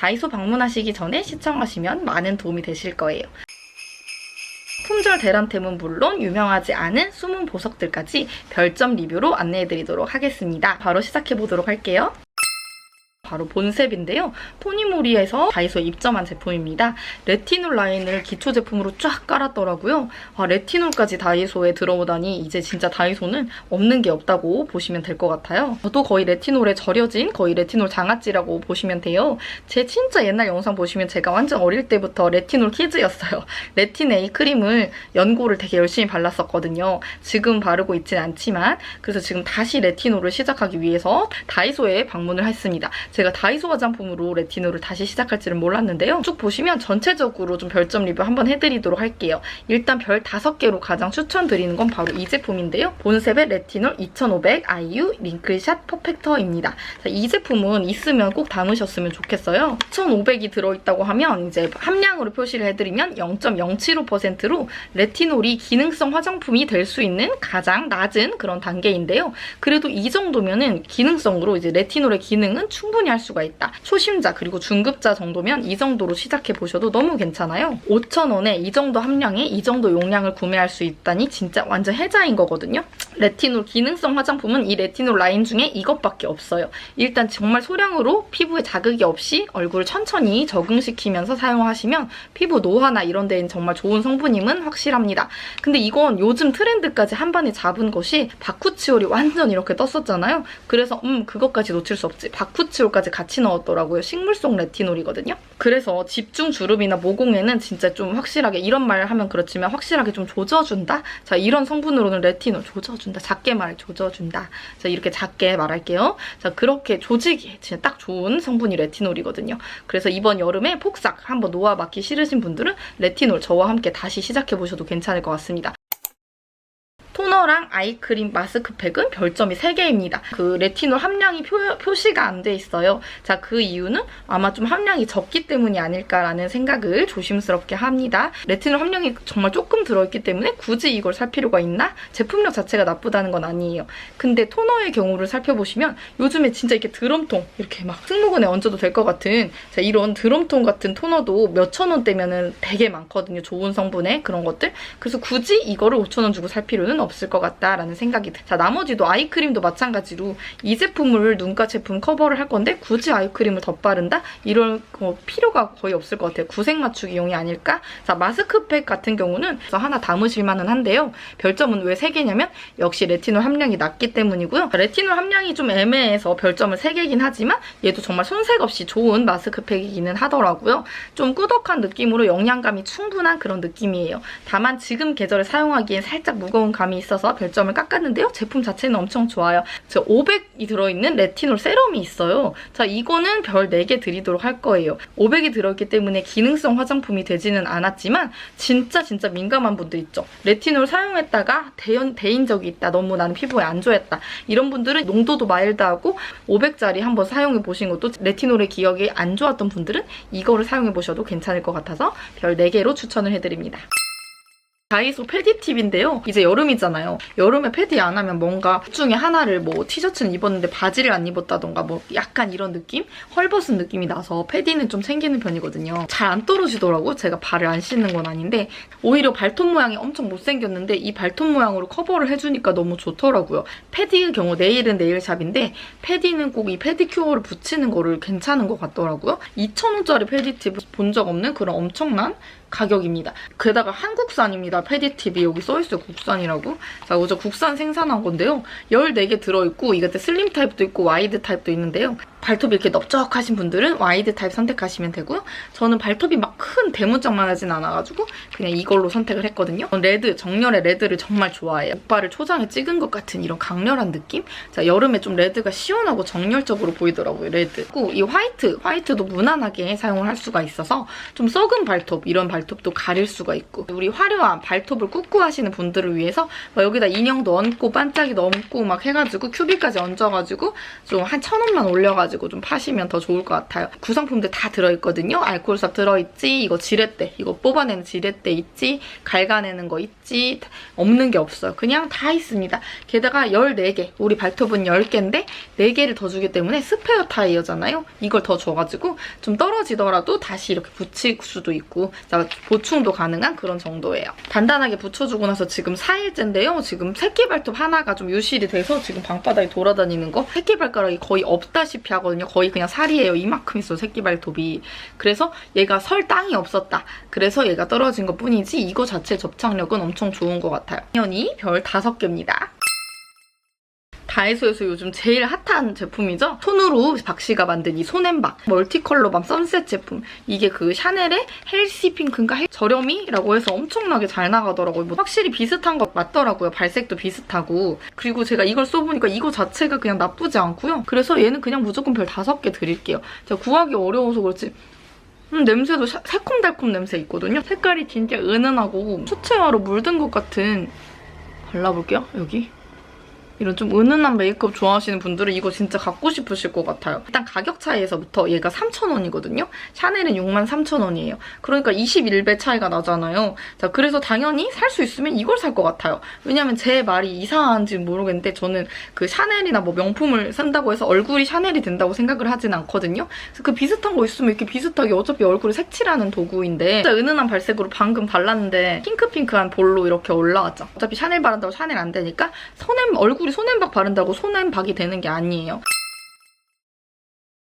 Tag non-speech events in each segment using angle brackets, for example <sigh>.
다이소 방문하시기 전에 시청하시면 많은 도움이 되실 거예요. 품절 대란템은 물론 유명하지 않은 숨은 보석들까지 별점 리뷰로 안내해드리도록 하겠습니다. 바로 시작해보도록 할게요. 바로 본셉인데요. 토니모리에서 다이소에 입점한 제품입니다. 레티놀 라인을 기초 제품으로 쫙 깔았더라고요. 아, 레티놀까지 다이소에 들어오다니 이제 진짜 다이소는 없는 게 없다고 보시면 될 것 같아요. 저도 거의 레티놀에 절여진 거의 레티놀 장아찌라고 보시면 돼요. 제 진짜 옛날 영상 보시면 제가 완전 어릴 때부터 레티놀 키즈였어요. 레틴 A 크림을 연고를 되게 열심히 발랐었거든요. 지금 바르고 있진 않지만 그래서 지금 다시 레티놀을 시작하기 위해서 다이소에 방문을 했습니다. 제가 다이소 화장품으로 레티놀을 다시 시작할 줄은 몰랐는데요. 쭉 보시면 전체적으로 좀 별점 리뷰 한번 해드리도록 할게요. 일단 별 5개로 가장 추천드리는 건 바로 이 제품인데요. 본셉의 레티놀 2500 IU 링클샷 퍼펙터입니다. 자, 이 제품은 있으면 꼭 담으셨으면 좋겠어요. 2500이 들어있다고 하면 이제 함량으로 표시를 해드리면 0.075%로 레티놀이 기능성 화장품이 될 수 있는 가장 낮은 그런 단계인데요. 그래도 이 정도면은 기능성으로 이제 레티놀의 기능은 충분히 할 수가 있다. 초심자 그리고 중급자 정도면 이 정도로 시작해 보셔도 너무 괜찮아요. 5,000원에 이 정도 함량에 이 정도 용량을 구매할 수 있다니 진짜 완전 혜자인 거거든요. 레티놀 기능성 화장품은 이 레티놀 라인 중에 이것밖에 없어요. 일단 정말 소량으로 피부에 자극이 없이 얼굴을 천천히 적응시키면서 사용하시면 피부 노화나 이런 데엔 정말 좋은 성분임은 확실합니다. 근데 이건 요즘 트렌드까지 한 번에 잡은 것이 바쿠치올이 완전 이렇게 떴었잖아요. 그래서 음 그것까지 놓칠 수 없지. 바쿠치올까지 같이 넣었더라고요. 식물성 레티놀이거든요. 그래서 집중 주름이나 모공에는 진짜 좀 확실하게 이런 말 하면 그렇지만 확실하게 좀 조져준다. 자 이런 성분으로는 레티놀 조져준다. 작게 말 조져준다. 자 이렇게 작게 말할게요. 자 그렇게 조직이 진짜 딱 좋은 성분이 레티놀이거든요. 그래서 이번 여름에 폭삭 한번 노화 맞기 싫으신 분들은 레티놀 저와 함께 다시 시작해 보셔도 괜찮을 것 같습니다. 토너랑 아이크림 마스크팩은 별점이 3개입니다. 그 레티놀 함량이 표, 시가 안 돼 있어요. 자, 그 이유는 아마 좀 함량이 적기 때문이 아닐까라는 생각을 조심스럽게 합니다. 레티놀 함량이 정말 조금 들어있기 때문에 굳이 이걸 살 필요가 있나? 제품력 자체가 나쁘다는 건 아니에요. 근데 토너의 경우를 살펴보시면 요즘에 진짜 이렇게 드럼통 이렇게 막 승모근에 얹어도 될 것 같은 자, 이런 드럼통 같은 토너도 몇천 원대면은 되게 많거든요. 좋은 성분의 그런 것들. 그래서 굳이 이거를 5천 원 주고 살 필요는 없을 것 같다라는 생각이 들. 자 나머지도 아이크림도 마찬가지로 이 제품을 눈가 제품 커버를 할 건데 굳이 아이크림을 덧바른다? 이런 거 필요가 거의 없을 것 같아요. 구색 맞추기용이 아닐까? 자 마스크팩 같은 경우는 하나 담으실 만은 한데요. 별점은 왜 3개냐면 역시 레티놀 함량이 낮기 때문이고요. 레티놀 함량이 좀 애매해서 별점을 3개긴 하지만 얘도 정말 손색 없이 좋은 마스크팩이기는 하더라고요. 좀 꾸덕한 느낌으로 영양감이 충분한 그런 느낌이에요. 다만 지금 계절에 사용하기엔 살짝 무거운 감이 있어 서 별점을 깎았는데요. 제품 자체는 엄청 좋아요. 저 500이 들어있는 레티놀 세럼이 있어요. 자, 이거는 별 4개 드리도록 할 거예요. 500이 들어있기 때문에 기능성 화장품이 되지는 않았지만 진짜 진짜 민감한 분들 있죠. 레티놀 사용했다가 대연, 대인 적이 있다. 너무 나는 피부에 안 좋았다. 이런 분들은 농도도 마일드하고 500짜리 한번 사용해 보신 것도 레티놀의 기억이 안 좋았던 분들은 이거를 사용해 보셔도 괜찮을 것 같아서 별 4개로 추천을 해드립니다. 다이소 패디 팁인데요. 이제 여름이잖아요. 여름에 패디 안 하면 뭔가 둘 중에 하나를 뭐 티셔츠는 입었는데 바지를 안 입었다던가 뭐 약간 이런 느낌? 헐벗은 느낌이 나서 패디는 좀 챙기는 편이거든요. 잘 안 떨어지더라고. 제가 발을 안 씻는 건 아닌데 오히려 발톱 모양이 엄청 못생겼는데 이 발톱 모양으로 커버를 해주니까 너무 좋더라고요. 패디의 경우 네일은 네일샵인데 패디는 꼭 이 패디큐어를 붙이는 거를 괜찮은 것 같더라고요. 2,000원짜리 패디 팁 본 적 없는 그런 엄청난 가격입니다. 게다가 한국산입니다. 패디팁이 여기 써있어요. 국산이라고. 자, 이거 국산 생산한 건데요. 14개 들어있고 이것도 슬림 타입도 있고 와이드 타입도 있는데요. 발톱이 이렇게 넓적하신 분들은 와이드 타입 선택하시면 되고요. 저는 발톱이 막 큰 대문짝만 하진 않아가지고 그냥 이걸로 선택을 했거든요. 저는 레드, 정렬의 레드를 정말 좋아해요. 오빠를 초장에 찍은 것 같은 이런 강렬한 느낌? 자, 여름에 좀 레드가 시원하고 정열적으로 보이더라고요, 레드. 그리고 이 화이트, 화이트도 무난하게 사용을 할 수가 있어서 좀 썩은 발톱, 이런 발톱도 가릴 수가 있고 우리 화려한 발톱을 꾹꾹 하시는 분들을 위해서 막 여기다 인형도 얹고 반짝이 넘고 막 해가지고 큐빅까지 얹어가지고 좀 한 천 원만 올려가지고 해가지고 좀 파시면 더 좋을 것 같아요. 구성품들 다 들어있거든요. 알코올삽 들어있지, 이거 지렛대, 이거 뽑아내는 지렛대 있지, 갈가내는 거 있지, 없는 게 없어요. 그냥 다 있습니다. 게다가 14개, 우리 발톱은 10개인데 4개를 더 주기 때문에 스페어 타이어잖아요. 이걸 더 줘가지고 좀 떨어지더라도 다시 이렇게 붙일 수도 있고 자, 보충도 가능한 그런 정도예요. 단단하게 붙여주고 나서 지금 4일째인데요. 지금 새끼 발톱 하나가 좀 유실이 돼서 지금 방바닥에 돌아다니는 거 새끼 발가락이 거의 없다시피 하 거든요. 거의 그냥 살이에요. 이만큼 있어 새끼 발톱이. 그래서 얘가 설 땅이 없었다. 그래서 얘가 떨어진 것 뿐이지 이거 자체 접착력은 엄청 좋은 것 같아요. 당연히 별 5개입니다. 다이소에서 요즘 제일 핫한 제품이죠. 손으로 박씨가 만든 이 손앤박 멀티컬러밤 선셋 제품. 이게 그 샤넬의 헬시 핑크인가 헬- 저렴이라고 해서 엄청나게 잘 나가더라고요. 뭐 확실히 비슷한 것 맞더라고요. 발색도 비슷하고. 그리고 제가 이걸 써보니까 이거 자체가 그냥 나쁘지 않고요. 그래서 얘는 그냥 무조건 별 5개 드릴게요. 제가 구하기 어려워서 그렇지 음, 냄새도 샤- 새콤달콤 냄새 있거든요. 색깔이 진짜 은은하고 수채화로 물든 것 같은 발라볼게요. 여기. 이런 좀 은은한 메이크업 좋아하시는 분들은 이거 진짜 갖고 싶으실 것 같아요. 일단 가격 차이에서부터 얘가 3,000원이거든요. 샤넬은 63,000원이에요. 그러니까 21배 차이가 나잖아요. 자, 그래서 당연히 살 수 있으면 이걸 살 것 같아요. 왜냐면 제 말이 이상한지는 모르겠는데 저는 그 샤넬이나 뭐 명품을 산다고 해서 얼굴이 샤넬이 된다고 생각을 하진 않거든요. 그래서 그 비슷한 거 있으면 이렇게 비슷하게 어차피 얼굴을 색칠하는 도구인데 진짜 은은한 발색으로 방금 발랐는데 핑크핑크한 볼로 이렇게 올라왔죠. 어차피 샤넬 바른다고 샤넬 안 되니까 손엔 얼굴이 손앤박 바른다고 손앤박이 되는 게 아니에요.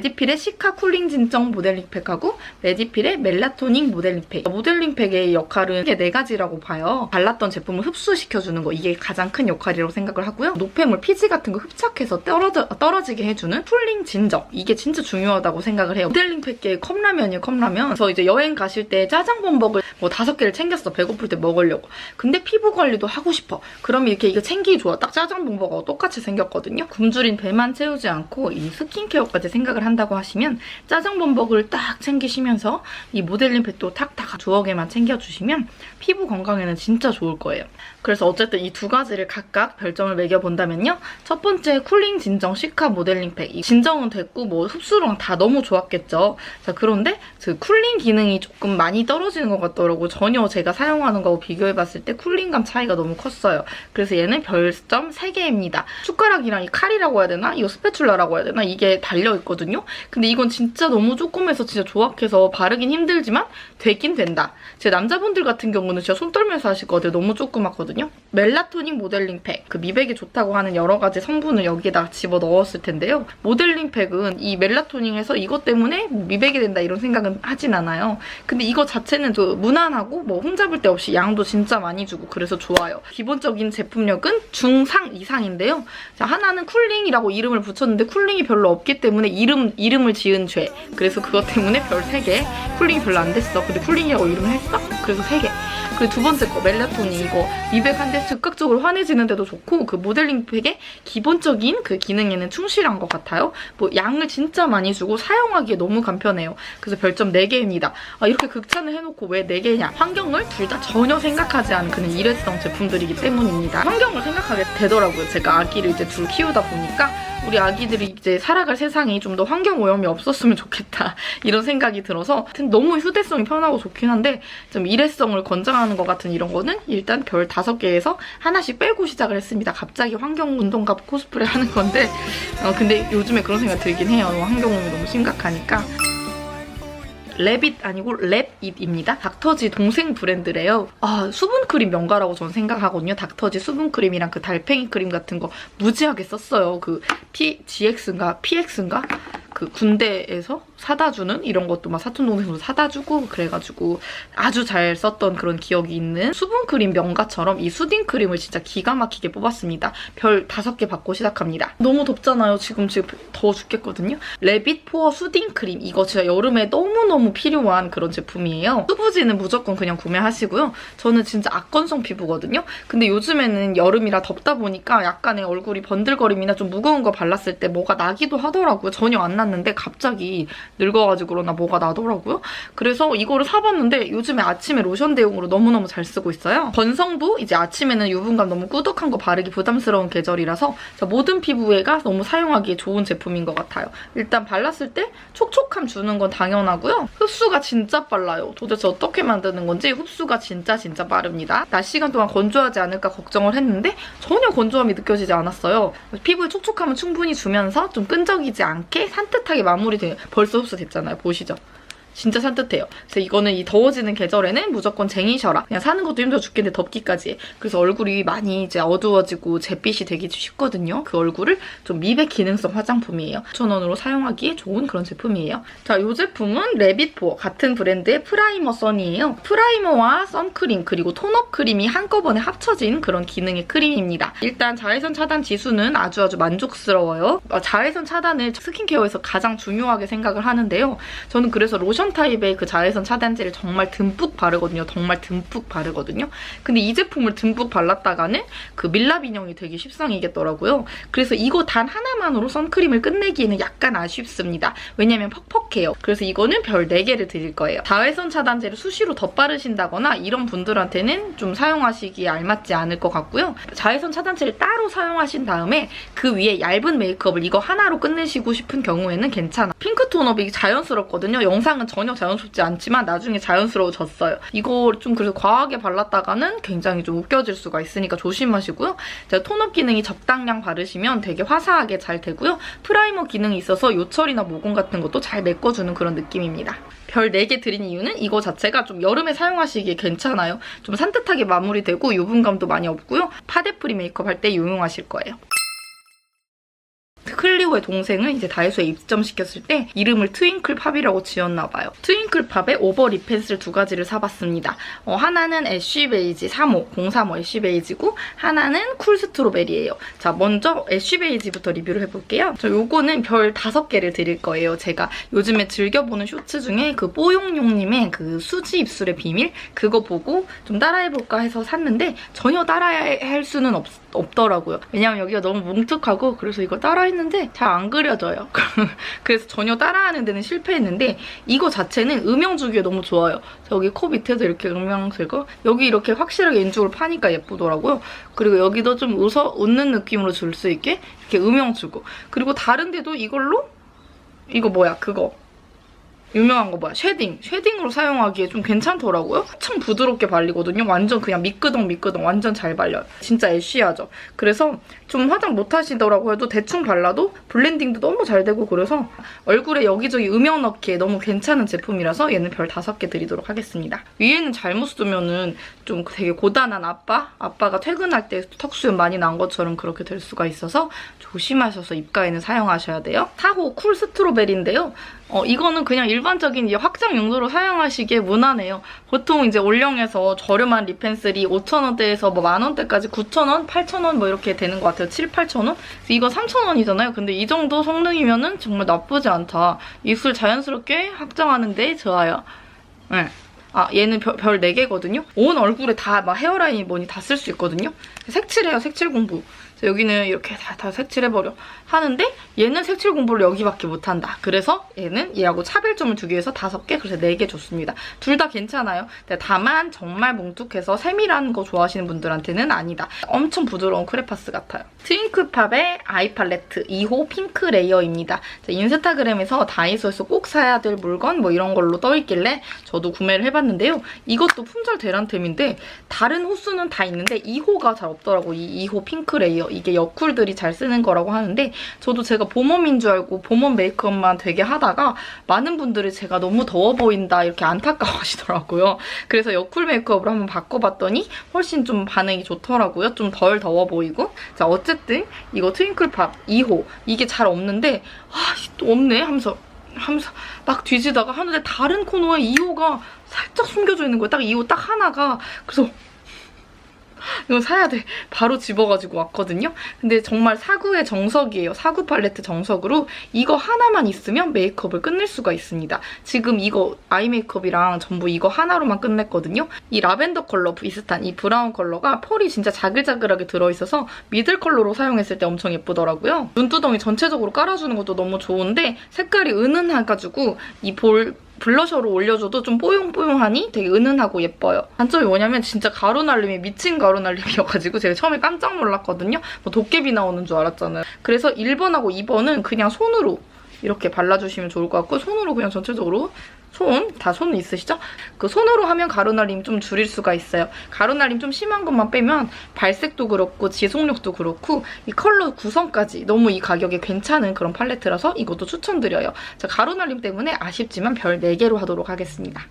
레디필의 시카 쿨링 진정 모델링 팩하고 레디필의 멜라토닝 모델링 팩. 모델링 팩의 역할은 이게 네 가지라고 봐요. 발랐던 제품을 흡수시켜주는 거 이게 가장 큰 역할이라고 생각을 하고요. 노폐물, 피지 같은 거 흡착해서 떨어져, 떨어지게 해주는 쿨링 진정 이게 진짜 중요하다고 생각을 해요. 모델링 팩의 컵라면이에요 컵라면. 그래서 이제 여행 가실 때 짜장범벅을 뭐 다섯 개를 챙겼어 배고플 때 먹으려고. 근데 피부 관리도 하고 싶어. 그러면 이렇게 이거 챙기기 좋아. 딱 짜장범벅하고 똑같이 생겼거든요. 굶주린 배만 채우지 않고 이 스킨케어까지 생각을 한다고 하시면 짜장 범벅을 딱 챙기시면서 이 모델링 팩도 탁탁 두어 개만 챙겨주시면 피부 건강에는 진짜 좋을 거예요. 그래서 어쨌든 이 두 가지를 각각 별점을 매겨본다면요. 첫 번째 쿨링 진정 시카 모델링 팩. 이 진정은 됐고 뭐 흡수랑 다 너무 좋았겠죠. 자 그런데 그 쿨링 기능이 조금 많이 떨어지는 것 같더라고요. 전혀 제가 사용하는 거하고 비교해봤을 때 쿨링감 차이가 너무 컸어요. 그래서 얘는 별점 3개입니다. 숟가락이랑 이 칼이라고 해야 되나? 이거 스패출라라고 해야 되나? 이게 달려있거든요. 근데 이건 진짜 너무 조그매서 진짜 조악해서 바르긴 힘들지만 되긴 된다. 제 남자분들 같은 경우는 진짜 손 떨면서 하실 것 같아요. 너무 조그맣거든요. 멜라토닌 모델링 팩. 그 미백에 좋다고 하는 여러 가지 성분을 여기에다 집어 넣었을 텐데요. 모델링 팩은 이 멜라토닌에서 이것 때문에 미백이 된다 이런 생각은 하진 않아요. 근데 이거 자체는 또 무난하고 뭐 흠잡을 데 없이 양도 진짜 많이 주고 그래서 좋아요. 기본적인 제품력은 중상 이상인데요. 자, 하나는 쿨링이라고 이름을 붙였는데 쿨링이 별로 없기 때문에 이름, 이름을 지은 죄. 그래서 그것 때문에 별 3개. 쿨링이 별로 안 됐어. 근데 쿨링이라고 이름을 했어? 그래서 3개. 그리고 두 번째 거 멜라토닌 이거 미백한데 즉각적으로 환해지는데도 좋고 그 모델링 팩의 기본적인 그 기능에는 충실한 것 같아요. 뭐 양을 진짜 많이 주고 사용하기에 너무 간편해요. 그래서 별점 4개입니다. 아, 이렇게 극찬을 해놓고 왜 4개냐? 환경을 둘 다 전혀 생각하지 않은 그런 일회성 제품들이기 때문입니다. 환경을 생각하게 되더라고요. 제가 아기를 이제 둘 키우다 보니까 우리 아기들이 이제 살아갈 세상이 좀 더 환경 오염이 없었으면 좋겠다 <laughs> 이런 생각이 들어서 너무 휴대성이 편하고 좋긴 한데 좀 일회성을 권장하는 것 같은 이런 거는 일단 별 5개에서 하나씩 빼고 시작을 했습니다. 갑자기 환경 운동가 코스프레 하는 건데 어, 근데 요즘에 그런 생각 들긴 해요. 환경 오염이 너무 심각하니까. 랩잇 아니고 랩잇입니다. 닥터지 동생 브랜드래요. 아 수분크림 명가라고 저는 생각하거든요. 닥터지 수분크림이랑 그 달팽이 크림 같은 거 무지하게 썼어요. 그 P, GX인가 PX인가? 그 군대에서 사다 주는 이런 것도 막 사촌 동생으로 사다 주고 그래가지고 아주 잘 썼던 그런 기억이 있는 수분크림 명가처럼 이 수딩 크림을 진짜 기가 막히게 뽑았습니다. 별 다섯 개 받고 시작합니다. 너무 덥잖아요. 지금 지금 더워 죽겠거든요. 레빗 포어 수딩 크림 이거 진짜 여름에 너무너무 필요한 그런 제품이에요. 수부지는 무조건 그냥 구매하시고요. 저는 진짜 악건성 피부거든요. 근데 요즘에는 여름이라 덥다 보니까 약간의 얼굴이 번들거림이나 좀 무거운 거 발랐을 때 뭐가 나기도 하더라고요. 전혀 안 발랐는데 갑자기 늙어가지고 그러나 뭐가 나더라고요. 그래서 이거를 사봤는데 요즘에 아침에 로션 대용으로 너무너무 잘 쓰고 있어요. 건성부 이제 아침에는 유분감 너무 꾸덕한 거 바르기 부담스러운 계절이라서 자, 모든 피부에가 너무 사용하기에 좋은 제품인 것 같아요. 일단 발랐을 때 촉촉함 주는 건 당연하고요. 흡수가 진짜 빨라요. 도대체 어떻게 만드는 건지 흡수가 진짜 진짜 빠릅니다. 낮 시간 동안 건조하지 않을까 걱정을 했는데 전혀 건조함이 느껴지지 않았어요. 피부에 촉촉함을 충분히 주면서 좀 끈적이지 않게 산 뜻하게 마무리돼 벌써 흡수됐잖아요. 보시죠. 진짜 산뜻해요. 그래서 이거는 이 더워지는 계절에는 무조건 쟁이셔라. 그냥 사는 것도 힘들어 죽겠는데 덥기까지. 해. 그래서 얼굴이 많이 이제 어두워지고 잿빛이 되기 쉽거든요. 그 얼굴을 좀 미백 기능성 화장품이에요. 9,000원으로 사용하기에 좋은 그런 제품이에요. 자, 이 제품은 레빗포 같은 브랜드의 프라이머 선이에요. 프라이머와 선크림 그리고 톤업 크림이 한꺼번에 합쳐진 그런 기능의 크림입니다. 일단 자외선 차단 지수는 아주 아주 만족스러워요. 어, 자외선 차단을 스킨케어에서 가장 중요하게 생각을 하는데요. 저는 그래서 로션 타입의 그 자외선 차단제를 정말 듬뿍 바르거든요. 정말 듬뿍 바르거든요. 근데 이 제품을 듬뿍 발랐다가는 그 밀랍 인형이 되기 십상이겠더라고요. 그래서 이거 단 하나만으로 선크림을 끝내기에는 약간 아쉽습니다. 왜냐면 퍽퍽해요. 그래서 이거는 별 4개를 드릴 거예요. 자외선 차단제를 수시로 덧바르신다거나 이런 분들한테는 좀 사용하시기에 알맞지 않을 것 같고요. 자외선 차단제를 따로 사용하신 다음에 그 위에 얇은 메이크업을 이거 하나로 끝내시고 싶은 경우에는 괜찮아. 핑크 톤업이 자연스럽거든요. 영상은 전혀 자연스럽지 않지만 나중에 자연스러워졌어요. 이거 좀 그래서 과하게 발랐다가는 굉장히 좀 웃겨질 수가 있으니까 조심하시고요. 제가 톤업 기능이 적당량 바르시면 되게 화사하게 잘 되고요. 프라이머 기능이 있어서 요철이나 모공 같은 것도 잘 메꿔주는 그런 느낌입니다. 별 4개 드린 이유는 이거 자체가 좀 여름에 사용하시기에 괜찮아요. 좀 산뜻하게 마무리되고 유분감도 많이 없고요. 파데프리 메이크업 할 때 유용하실 거예요. 클리오의 동생을 이제 다이소에 입점시켰을 때 이름을 트윙클팝이라고 지었나 봐요. 트윙클팝의 오버 립 펜슬 두 가지를 사봤습니다. 어, 하나는 애쉬 베이지 3호, 035 애쉬 베이지고 하나는 쿨 스트로베리예요. 자, 먼저 애쉬 베이지부터 리뷰를 해볼게요. 저 요거는 별 5개를 드릴 거예요. 제가 요즘에 즐겨보는 쇼츠 중에 그 뽀용용님의 그 수지 입술의 비밀 그거 보고 좀 따라해볼까 해서 샀는데 전혀 따라할 수는 없, 없더라고요. 왜냐면 여기가 너무 뭉툭하고 그래서 이거 따라했는데 잘 안 그려져요. <laughs> 그래서 전혀 따라하는 데는 실패했는데 이거 자체는 음영 주기에 너무 좋아요. 여기 코 밑에도 이렇게 음영 들고 여기 이렇게 확실하게 인중을 파니까 예쁘더라고요. 그리고 여기도 좀 웃어 웃는 느낌으로 줄 수 있게 이렇게 음영 주고 그리고 다른 데도 이걸로 이거 뭐야 그거 유명한 거 뭐야? 쉐딩. 쉐딩으로 사용하기에 좀 괜찮더라고요. 엄청 부드럽게 발리거든요. 완전 그냥 미끄덩 미끄덩 완전 잘 발려요. 진짜 애쉬하죠. 그래서 좀 화장 못 하시더라고 해도 대충 발라도 블렌딩도 너무 잘 되고 그래서 얼굴에 여기저기 음영 넣기에 너무 괜찮은 제품이라서 얘는 별 5개 드리도록 하겠습니다. 위에는 잘못 쓰면은 좀 되게 고단한 아빠? 아빠가 퇴근할 때 턱수염 많이 난 것처럼 그렇게 될 수가 있어서 조심하셔서 입가에는 사용하셔야 돼요. 4호 쿨 스트로베리인데요. 어, 이거는 그냥 일반적인 확장 용도로 사용하시기에 무난해요. 보통 이제 올영에서 저렴한 립펜슬이 5,000원대에서 뭐 만원대까지 9,000원, 8,000원 뭐 이렇게 되는 것 같아요. 7, 8,000원? 이거 3,000원이잖아요. 근데 이 정도 성능이면은 정말 나쁘지 않다. 입술 자연스럽게 확장하는데 좋아요. 네. 아, 얘는 별, 별 4개거든요? 온 얼굴에 다 막 헤어라인이 뭐니 다 쓸 수 있거든요? 색칠해요, 색칠 공부. 여기는 이렇게 다, 다 색칠해버려. 하는데 얘는 색칠 공부를 여기밖에 못한다. 그래서 얘는 얘하고 차별점을 두기 위해서 5개, 그래서 4개 줬습니다. 둘 다 괜찮아요. 다만 정말 뭉툭해서 세밀한 거 좋아하시는 분들한테는 아니다. 엄청 부드러운 크레파스 같아요. 트윙크팝의 아이 팔레트 2호 핑크 레이어입니다. 인스타그램에서 다이소에서 꼭 사야 될 물건 뭐 이런 걸로 떠있길래 저도 구매를 해봤는데요. 이것도 품절 대란템인데 다른 호수는 다 있는데 2호가 잘 없더라고. 이 2호 핑크 레이어. 이게 여쿨들이 잘 쓰는 거라고 하는데 저도 제가 봄웜인 줄 알고 봄웜 메이크업만 되게 하다가 많은 분들이 제가 너무 더워 보인다 이렇게 안타까워하시더라고요. 그래서 여쿨 메이크업을 한번 바꿔봤더니 훨씬 좀 반응이 좋더라고요. 좀 덜 더워 보이고. 자 어쨌든 이거 트윙클팝 2호 이게 잘 없는데 아또 없네 하면서 하면서 막 뒤지다가 하는데 다른 코너에 2호가 살짝 숨겨져 있는 거예요. 딱 2호 딱 하나가 그래서 이거 사야 돼. 바로 집어가지고 왔거든요. 근데 정말 사구의 정석이에요. 사구 팔레트 정석으로 이거 하나만 있으면 메이크업을 끝낼 수가 있습니다. 지금 이거 아이 메이크업이랑 전부 이거 하나로만 끝냈거든요. 이 라벤더 컬러 비슷한 이 브라운 컬러가 펄이 진짜 자글자글하게 들어있어서 미들 컬러로 사용했을 때 엄청 예쁘더라고요. 눈두덩이 전체적으로 깔아주는 것도 너무 좋은데 색깔이 은은해가지고 이볼 블러셔로 올려줘도 좀 뽀용뽀용하니 되게 은은하고 예뻐요. 단점이 뭐냐면 진짜 가루 날림이 미친 가루 날림이어가지고 제가 처음에 깜짝 놀랐거든요. 뭐 도깨비 나오는 줄 알았잖아요. 그래서 1번하고 2번은 그냥 손으로 이렇게 발라주시면 좋을 것 같고 손으로 그냥 전체적으로 손, 다 손 있으시죠? 그 손으로 하면 가루날림 좀 줄일 수가 있어요. 가루날림 좀 심한 것만 빼면 발색도 그렇고 지속력도 그렇고 이 컬러 구성까지 너무 이 가격에 괜찮은 그런 팔레트라서 이것도 추천드려요. 자, 가루날림 때문에 아쉽지만 별 4개로 하도록 하겠습니다.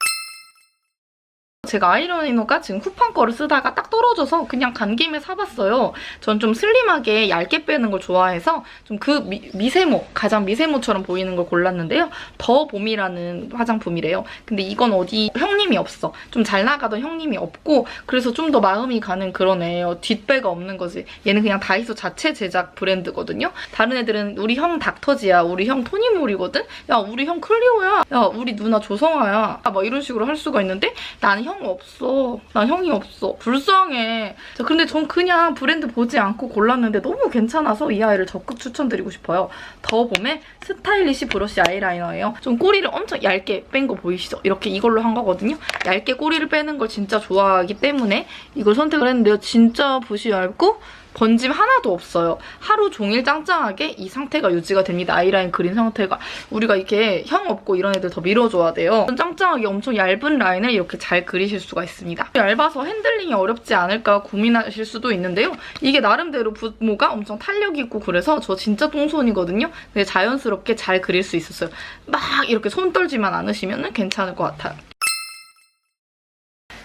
제가 아이라이너가 지금 쿠팡 거를 쓰다가 딱 떨어져서 그냥 간 김에 사봤어요. 전 좀 슬림하게 얇게 빼는 걸 좋아해서 좀 그 미세모, 가장 미세모처럼 보이는 걸 골랐는데요. 더 봄이라는 화장품이래요. 근데 이건 어디 형님이 없어. 좀 잘 나가던 형님이 없고 그래서 좀 더 마음이 가는 그런 애예요. 뒷배가 없는 거지. 얘는 그냥 다이소 자체 제작 브랜드거든요. 다른 애들은 우리 형 닥터지야, 우리 형 토니몰이거든? 야, 우리 형 클리오야. 야, 우리 누나 조성아야. 막 이런 식으로 할 수가 있는데 나는 형 없어. 난 형이 없어. 불쌍해. 자, 근데 전 그냥 브랜드 보지 않고 골랐는데 너무 괜찮아서 이 아이를 적극 추천드리고 싶어요. 더 봄의 스타일리시 브러쉬 아이라이너예요. 좀 꼬리를 엄청 얇게 뺀 거 보이시죠? 이렇게 이걸로 한 거거든요. 얇게 꼬리를 빼는 걸 진짜 좋아하기 때문에 이걸 선택을 했는데요. 진짜 붓이 얇고 번짐 하나도 없어요. 하루 종일 짱짱하게 이 상태가 유지가 됩니다. 아이라인 그린 상태가. 우리가 이렇게 형 없고 이런 애들 더 밀어줘야 돼요. 짱짱하게 엄청 얇은 라인을 이렇게 잘 그리실 수가 있습니다. 얇아서 핸들링이 어렵지 않을까 고민하실 수도 있는데요. 이게 나름대로 붓모가 엄청 탄력 있고 그래서 저 진짜 똥손이거든요. 근데 자연스럽게 잘 그릴 수 있었어요. 막 이렇게 손 떨지만 않으시면 괜찮을 것 같아요.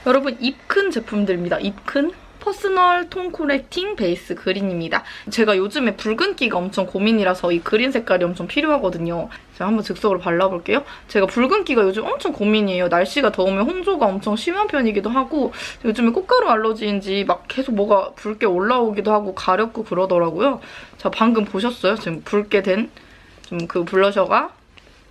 여러분 입 큰 제품들입니다. 입 큰 퍼스널 톤 코렉팅 베이스 그린입니다. 제가 요즘에 붉은기가 엄청 고민이라서 이 그린 색깔이 엄청 필요하거든요. 제가 한번 즉석으로 발라볼게요. 제가 붉은기가 요즘 엄청 고민이에요. 날씨가 더우면 홍조가 엄청 심한 편이기도 하고 요즘에 꽃가루 알러지인지 막 계속 뭐가 붉게 올라오기도 하고 가렵고 그러더라고요. 자 방금 보셨어요? 지금 붉게 된 좀 그 블러셔가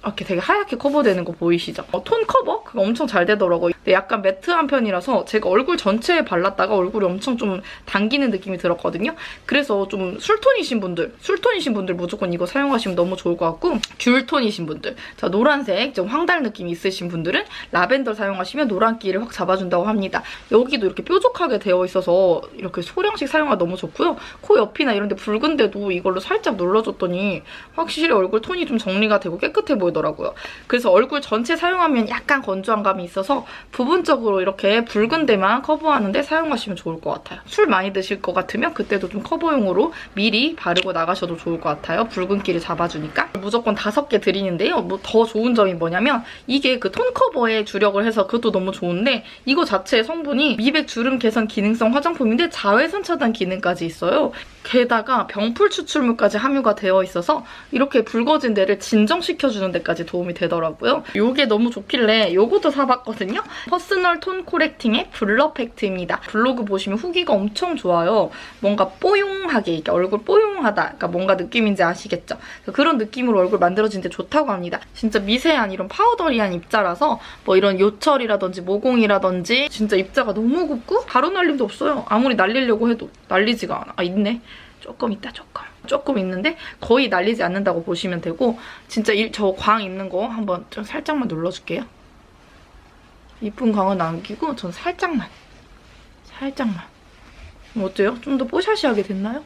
이렇게 되게 하얗게 커버되는 거 보이시죠? 어, 톤 커버? 그거 엄청 잘 되더라고요. 근데 약간 매트한 편이라서 제가 얼굴 전체에 발랐다가 얼굴이 엄청 좀 당기는 느낌이 들었거든요. 그래서 좀 술톤이신 분들, 술톤이신 분들 무조건 이거 사용하시면 너무 좋을 것 같고 귤톤이신 분들, 자 노란색 좀 황달 느낌 있으신 분들은 라벤더 사용하시면 노란기를 확 잡아준다고 합니다. 여기도 이렇게 뾰족하게 되어 있어서 이렇게 소량씩 사용하기 너무 좋고요. 코 옆이나 이런 데 붉은 데도 이걸로 살짝 눌러줬더니 확실히 얼굴 톤이 좀 정리가 되고 깨끗해 보여요. 보이더라고요. 그래서 얼굴 전체 사용하면 약간 건조한 감이 있어서 부분적으로 이렇게 붉은 데만 커버하는데 사용하시면 좋을 것 같아요. 술 많이 드실 것 같으면 그때도 좀 커버용으로 미리 바르고 나가셔도 좋을 것 같아요. 붉은기를 잡아주니까. 무조건 다섯 개 드리는데요. 뭐 더 좋은 점이 뭐냐면 이게 그 톤 커버에 주력을 해서 그것도 너무 좋은데 이거 자체의 성분이 미백 주름 개선 기능성 화장품인데 자외선 차단 기능까지 있어요. 게다가 병풀 추출물까지 함유가 되어 있어서 이렇게 붉어진 데를 진정시켜주는 데 까지 도움이 되더라고요. 이게 너무 좋길래 이것도 사봤거든요. 퍼스널 톤 코렉팅의 블러 팩트입니다. 블로그 보시면 후기가 엄청 좋아요. 뭔가 뽀용하게 이렇게 얼굴 뽀용하다. 그러니까 뭔가 느낌인지 아시겠죠? 그런 느낌으로 얼굴 만들어지는데 좋다고 합니다. 진짜 미세한 이런 파우더리한 입자라서 뭐 이런 요철이라든지 모공이라든지 진짜 입자가 너무 곱고 가루 날림도 없어요. 아무리 날리려고 해도 날리지가 않아. 아 있네. 조금 있다 조금. 조금 있는데 거의 날리지 않는다고 보시면 되고 진짜 저 광 있는 거 한번 좀 살짝만 눌러줄게요. 이쁜 광은 남기고 전 살짝만. 살짝만. 어때요? 좀 더 뽀샤시하게 됐나요?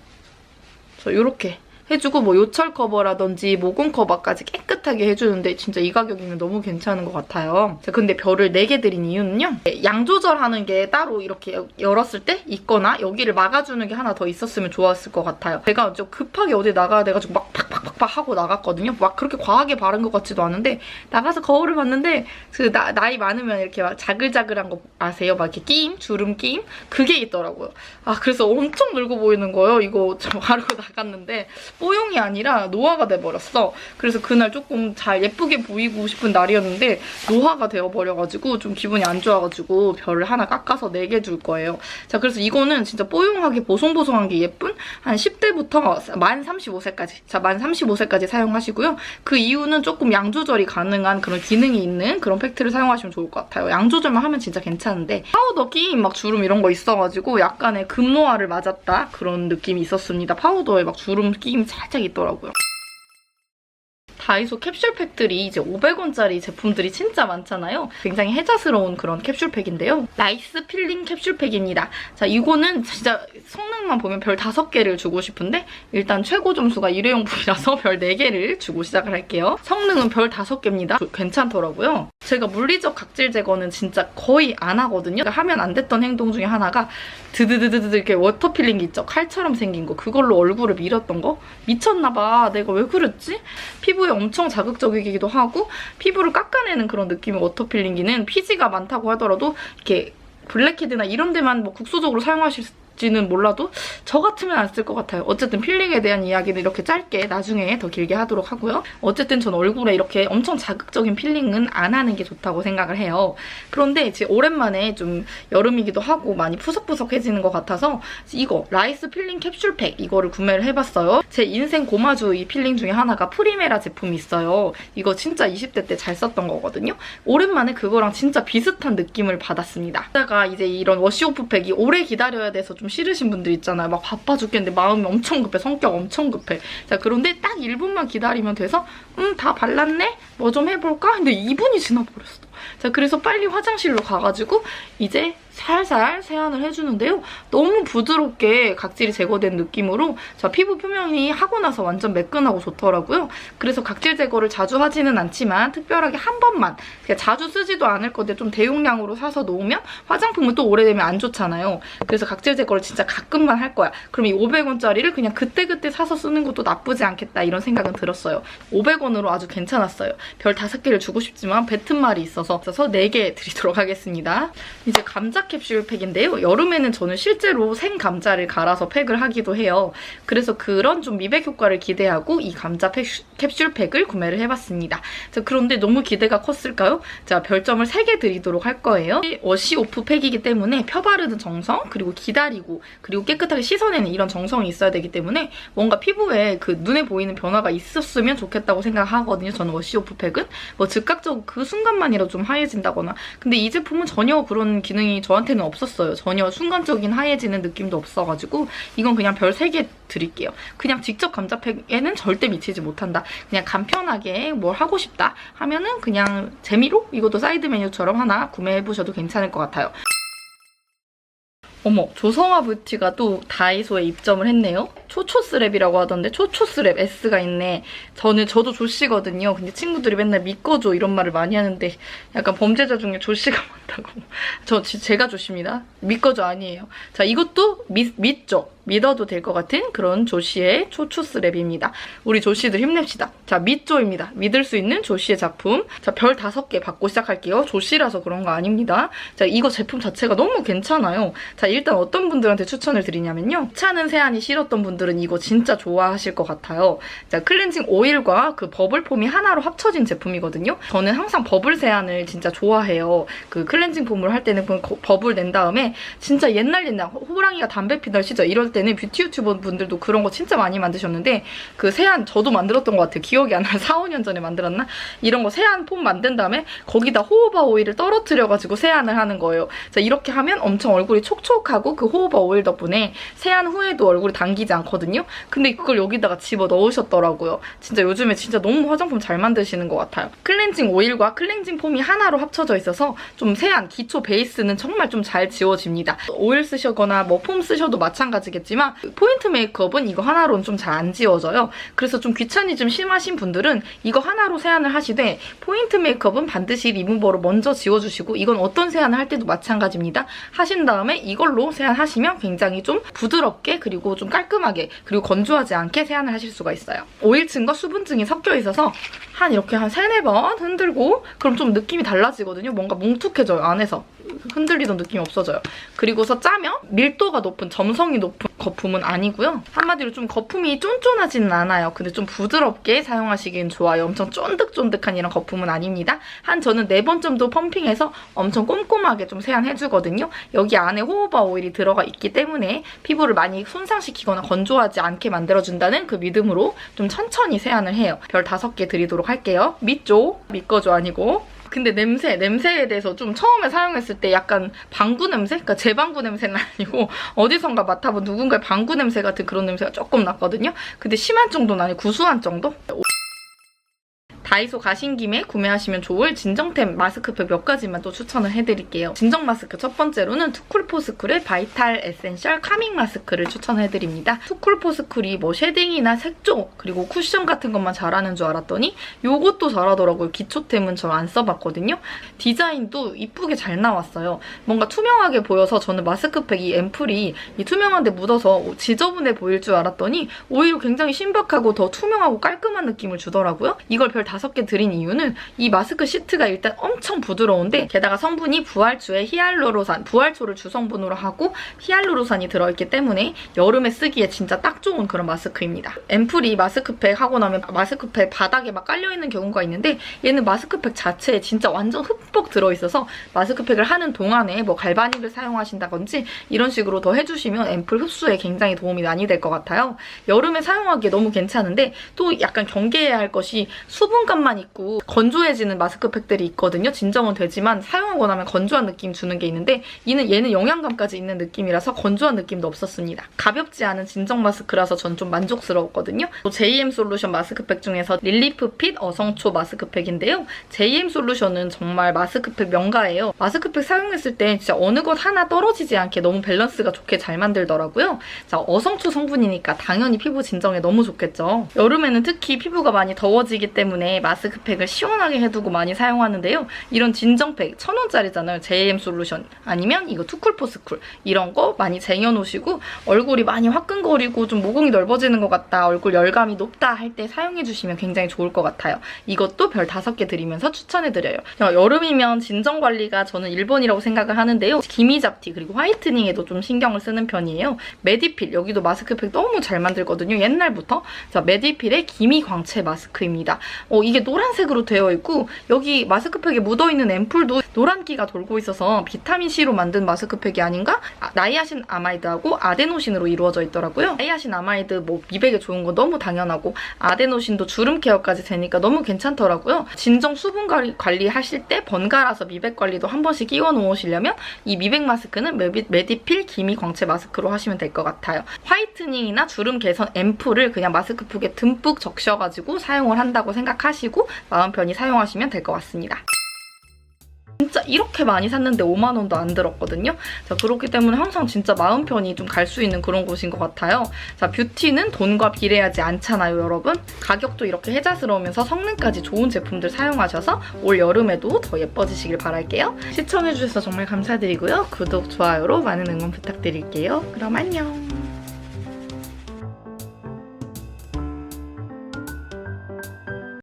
저 이렇게 해주고 뭐 요철 커버라든지 모공 커버까지 깨끗하게 해주는데 진짜 이 가격이면 너무 괜찮은 것 같아요. 근데 별을 4개 드린 이유는요. 양 조절하는 게 따로 이렇게 열었을 때 있거나 여기를 막아주는 게 하나 더 있었으면 좋았을 것 같아요. 제가 좀 급하게 어디 나가야 돼가지고 막 팍팍팍 박박 하고 나갔거든요. 막 그렇게 과하게 바른 것 같지도 않은데 나가서 거울을 봤는데 그 나, 나이 많으면 이렇게 막 자글자글한 거 아세요? 막 이렇게 끼임, 주름 끼임 그게 있더라고요. 아 그래서 엄청 늙어 보이는 거예요. 이거 저 <laughs> 바르고 나갔는데 뽀용이 아니라 노화가 돼버렸어. 그래서 그날 조금 잘 예쁘게 보이고 싶은 날이었는데 노화가 되어버려가지고 좀 기분이 안 좋아가지고 별을 하나 깎아서 4개 줄 거예요. 자 그래서 이거는 진짜 뽀용하게 보송보송한 게 예쁜 한 10대부터 만 35세까지 자만 35세까지 사용하시고요. 그 이유는 조금 양 조절이 가능한 그런 기능이 있는 그런 팩트를 사용하시면 좋을 것 같아요. 양 조절만 하면 진짜 괜찮은데 파우더 끼임 막 주름 이런 거 있어가지고 약간의 금노화를 맞았다 그런 느낌이 있었습니다. 파우더에 막 주름 끼임 살짝 있더라고요. 다이소 캡슐팩들이 이제 500원짜리 제품들이 진짜 많잖아요. 굉장히 혜자스러운 그런 캡슐팩인데요. 라이스 필링 캡슐팩입니다. 자, 이거는 진짜 성능만 보면 별 5개를 주고 싶은데 일단 최고 점수가 일회용품이라서 <laughs> 별 4개를 주고 시작을 할게요. 성능은 별 5개입니다. 괜찮더라고요. 제가 물리적 각질 제거는 진짜 거의 안 하거든요. 그러니까 하면 안 됐던 행동 중에 하나가 드드드드드 이렇게 워터 필링 있죠? 칼처럼 생긴 거. 그걸로 얼굴을 밀었던 거. 미쳤나봐. 내가 왜 그랬지? 피부 에 엄청 자극적이기도 하고 피부를 깎아내는 그런 느낌의 워터 필링기는 피지가 많다고 하더라도 이렇게 블랙헤드나 이런 데만 뭐 국소적으로 사용하실 지는 몰라도 저 같으면 안 쓸 것 같아요. 어쨌든 필링에 대한 이야기는 이렇게 짧게 나중에 더 길게 하도록 하고요. 어쨌든 전 얼굴에 이렇게 엄청 자극적인 필링은 안 하는 게 좋다고 생각을 해요. 그런데 이제 오랜만에 좀 여름이기도 하고 많이 푸석푸석해지는 것 같아서 이거 라이스 필링 캡슐팩 이거를 구매를 해봤어요. 제 인생 고마주 이 필링 중에 하나가 프리메라 제품이 있어요. 이거 진짜 20대 때 잘 썼던 거거든요. 오랜만에 그거랑 진짜 비슷한 느낌을 받았습니다. 게다가 이제 이런 워시오프팩이 오래 기다려야 돼서 좀 싫으신 분들 있잖아요. 막 바빠 죽겠는데 마음이 엄청 급해. 성격 엄청 급해. 자, 그런데 딱 1분만 기다리면 돼서 음, 다 발랐네? 뭐 좀 해볼까? 근데 2분이 지나버렸어. 자, 그래서 빨리 화장실로 가가지고 이제 살살 세안을 해주는데요. 너무 부드럽게 각질이 제거된 느낌으로 자 피부 표면이 하고 나서 완전 매끈하고 좋더라고요. 그래서 각질 제거를 자주 하지는 않지만 특별하게 한 번만 자주 쓰지도 않을 건데 좀 대용량으로 사서 놓으면 화장품은 또 오래되면 안 좋잖아요. 그래서 각질 제거를 진짜 가끔만 할 거야. 그럼 이 500원짜리를 그냥 그때그때 사서 쓰는 것도 나쁘지 않겠다 이런 생각은 들었어요. 500원으로 아주 괜찮았어요. 별 5개를 주고 싶지만 뱉은 말이 있어서 있어서 4개 드리도록 하겠습니다. 이제 감자 캡슐 팩인데요. 여름에는 저는 실제로 생 감자를 갈아서 팩을 하기도 해요. 그래서 그런 좀 미백 효과를 기대하고 이 감자 팩, 캡슐 팩을 구매를 해봤습니다. 자, 그런데 너무 기대가 컸을까요? 자, 별점을 3개 드리도록 할 거예요. 워시 오프 팩이기 때문에 펴바르는 정성, 그리고 기다리고, 그리고 깨끗하게 씻어내는 이런 정성이 있어야 되기 때문에 뭔가 피부에 그 눈에 보이는 변화가 있었으면 좋겠다고 생각하거든요. 저는 워시 오프 팩은. 뭐 즉각적으로 그 순간만이라도 좀 하얘진다거나. 근데 이 제품은 전혀 그런 기능이 저 한테는 없었어요. 전혀 순간적인 하얘지는 느낌도 없어가지고 이건 그냥 별 3개 드릴게요. 그냥 직접 감자팩에는 절대 미치지 못한다. 그냥 간편하게 뭘 하고 싶다 하면은 그냥 재미로 이것도 사이드 메뉴처럼 하나 구매해보셔도 괜찮을 것 같아요. 어머, 조성아 뷰티가 또 다이소에 입점을 했네요. 초초스랩이라고 하던데 초초스랩 S가 있네. 저는 저도 조씨거든요. 근데 친구들이 맨날 믿거줘 이런 말을 많이 하는데 약간 범죄자 중에 조씨가 <laughs> 많다고. 저 지- 제가 조씨입니다. 믿거줘 아니에요. 자, 이것도 믿, 믿죠. 믿어도 될 것 같은 그런 조씨의 초초스랩입니다. 우리 조씨들 힘냅시다. 자, 믿조입니다. 믿을 수 있는 조씨의 작품. 자, 별 다섯 개 받고 시작할게요. 조씨라서 그런 거 아닙니다. 자, 이거 제품 자체가 너무 괜찮아요. 자, 일단 어떤 분들한테 추천을 드리냐면요. 차는 세안이 싫었던 분들은 이거 진짜 좋아하실 것 같아요. 자, 클렌징 오일과 그 버블 폼이 하나로 합쳐진 제품이거든요. 저는 항상 버블 세안을 진짜 좋아해요. 그 클렌징 폼을 할 때는 그 거- 버블 낸 다음에 진짜 옛날 옛날 호랑이가 담배 피던 시절 이럴 때는 뷰티 유튜버 분들도 그런 거 진짜 많이 만드셨는데 그 세안 저도 만들었던 것 같아요. 기억이 안 나요. 4, 5년 전에 만들었나? 이런 거 세안 폼 만든 다음에 거기다 호호바 오일을 떨어뜨려가지고 세안을 하는 거예요. 자 이렇게 하면 엄청 얼굴이 촉촉하고 그 호호바 오일 덕분에 세안 후에도 얼굴이 당기지 않거든요. 근데 그걸 여기다가 집어 넣으셨더라고요. 진짜 요즘에 진짜 너무 화장품 잘 만드시는 것 같아요. 클렌징 오일과 클렌징 폼이 하나로 합쳐져 있어서 좀 세안 기초 베이스는 정말 좀 잘 지워집니다. 오일 쓰시거나 뭐 폼 쓰셔도 마찬가지겠지 만 보셨겠지만 포인트 메이크업은 이거 하나로는 좀 잘 안 지워져요. 그래서 좀 귀차니즘 심하신 분들은 이거 하나로 세안을 하시되 포인트 메이크업은 반드시 리무버로 먼저 지워주시고 이건 어떤 세안을 할 때도 마찬가지입니다. 하신 다음에 이걸로 세안하시면 굉장히 좀 부드럽게 그리고 좀 깔끔하게 그리고 건조하지 않게 세안을 하실 수가 있어요. 오일층과 수분층이 섞여 있어서 한 이렇게 한 세네 번 흔들고 그럼 좀 느낌이 달라지거든요. 뭔가 뭉툭해져요, 안에서. 흔들리던 느낌이 없어져요. 그리고서 짜면 밀도가 높은, 점성이 높은 거품은 아니고요. 한마디로 좀 거품이 쫀쫀하지는 않아요. 근데 좀 부드럽게 사용하시기엔 좋아요. 엄청 쫀득쫀득한 이런 거품은 아닙니다. 한 저는 네 번 정도 펌핑해서 엄청 꼼꼼하게 좀 세안해주거든요. 여기 안에 호호바 오일이 들어가 있기 때문에 피부를 많이 손상시키거나 건조하지 않게 만들어준다는 그 믿음으로 좀 천천히 세안을 해요. 별 다섯 개 드리도록 할게요. 믿죠? 믿거죠 아니고. 근데 냄새, 냄새에 대해서 좀 처음에 사용했을 때 약간 방구 냄새? 그러니까 제 방구 냄새는 아니고 <laughs> 어디선가 맡아본 누군가의 방구 냄새 같은 그런 냄새가 조금 났거든요. 근데 심한 정도는 아니고 구수한 정도? 다이소 가신 김에 구매하시면 좋을 진정템 마스크팩 몇 가지만 또 추천을 해드릴게요. 진정 마스크 첫 번째로는 투쿨포스쿨의 바이탈 에센셜 카밍 마스크를 추천해드립니다. 투쿨포스쿨이 뭐 쉐딩이나 색조 그리고 쿠션 같은 것만 잘하는 줄 알았더니 요것도 잘하더라고요. 기초템은 저 안 써봤거든요. 디자인도 이쁘게 잘 나왔어요. 뭔가 투명하게 보여서 저는 마스크팩 이 앰플이 이 투명한데 묻어서 지저분해 보일 줄 알았더니 오히려 굉장히 신박하고 더 투명하고 깔끔한 느낌을 주더라고요. 이걸 별다 섯 개 드린 이유는 이 마스크 시트가 일단 엄청 부드러운데 게다가 성분이 부활초에 히알루로산, 부활초를 주성분으로 하고 히알루로산이 들어있기 때문에 여름에 쓰기에 진짜 딱 좋은 그런 마스크입니다. 앰플이 마스크팩 하고 나면 마스크팩 바닥에 막 깔려있는 경우가 있는데 얘는 마스크팩 자체에 진짜 완전 흠뻑 들어있어서 마스크팩을 하는 동안에 뭐 갈바닉을 사용하신다든지 이런 식으로 더 해주시면 앰플 흡수에 굉장히 도움이 많이 될 것 같아요. 여름에 사용하기에 너무 괜찮은데 또 약간 경계해야 할 것이 수분 감만 있고 건조해지는 마스크팩들이 있거든요. 진정은 되지만 사용하고 나면 건조한 느낌 주는 게 있는데 얘는 얘는 영양감까지 있는 느낌이라서 건조한 느낌도 없었습니다. 가볍지 않은 진정 마스크라서 전 좀 만족스러웠거든요. 또 JM 솔루션 마스크팩 중에서 릴리프 핏 어성초 마스크팩인데요. JM 솔루션은 정말 마스크팩 명가예요. 마스크팩 사용했을 때 진짜 어느 것 하나 떨어지지 않게 너무 밸런스가 좋게 잘 만들더라고요. 자, 어성초 성분이니까 당연히 피부 진정에 너무 좋겠죠. 여름에는 특히 피부가 많이 더워지기 때문에 마스크팩을 시원하게 해두고 많이 사용하는데요. 이런 진정팩 1000원짜리잖아요. JM 솔루션 아니면 이거 투쿨포스쿨 이런 거 많이 쟁여놓으시고 얼굴이 많이 화끈거리고 좀 모공이 넓어지는 것 같다, 얼굴 열감이 높다 할 때 사용해주시면 굉장히 좋을 것 같아요. 이것도 별 5개 드리면서 추천해드려요. 자, 여름이면 진정 관리가 저는 1번이라고 생각을 하는데요. 기미 잡티 그리고 화이트닝에도 좀 신경을 쓰는 편이에요. 메디필 여기도 마스크팩 너무 잘 만들거든요. 옛날부터. 자, 메디필의 기미 광채 마스크입니다. 어, 이게 노란색으로 되어 있고 여기 마스크팩에 묻어있는 앰플도 노란기가 돌고 있어서 비타민C로 만든 마스크팩이 아닌가? 아, 나이아신 아마이드하고 아데노신으로 이루어져 있더라고요. 나이아신 아마이드 뭐 미백에 좋은 거 너무 당연하고 아데노신도 주름 케어까지 되니까 너무 괜찮더라고요. 진정 수분 관리, 관리하실 때 번갈아서 미백 관리도 한 번씩 끼워 놓으시려면 이 미백 마스크는 메디필 기미 광채 마스크로 하시면 될 것 같아요. 화이트닝이나 주름 개선 앰플을 그냥 마스크팩에 듬뿍 적셔가지고 사용을 한다고 생각 하시고 마음 편히 사용하시면 될 것 같습니다. 진짜 이렇게 많이 샀는데 5만 원도 안 들었거든요. 자 그렇기 때문에 항상 진짜 마음 편히 좀 갈 수 있는 그런 곳인 것 같아요. 자 뷰티는 돈과 비례하지 않잖아요, 여러분. 가격도 이렇게 혜자스러우면서 성능까지 좋은 제품들 사용하셔서 올 여름에도 더 예뻐지시길 바랄게요. 시청해주셔서 정말 감사드리고요. 구독, 좋아요로 많은 응원 부탁드릴게요. 그럼 안녕.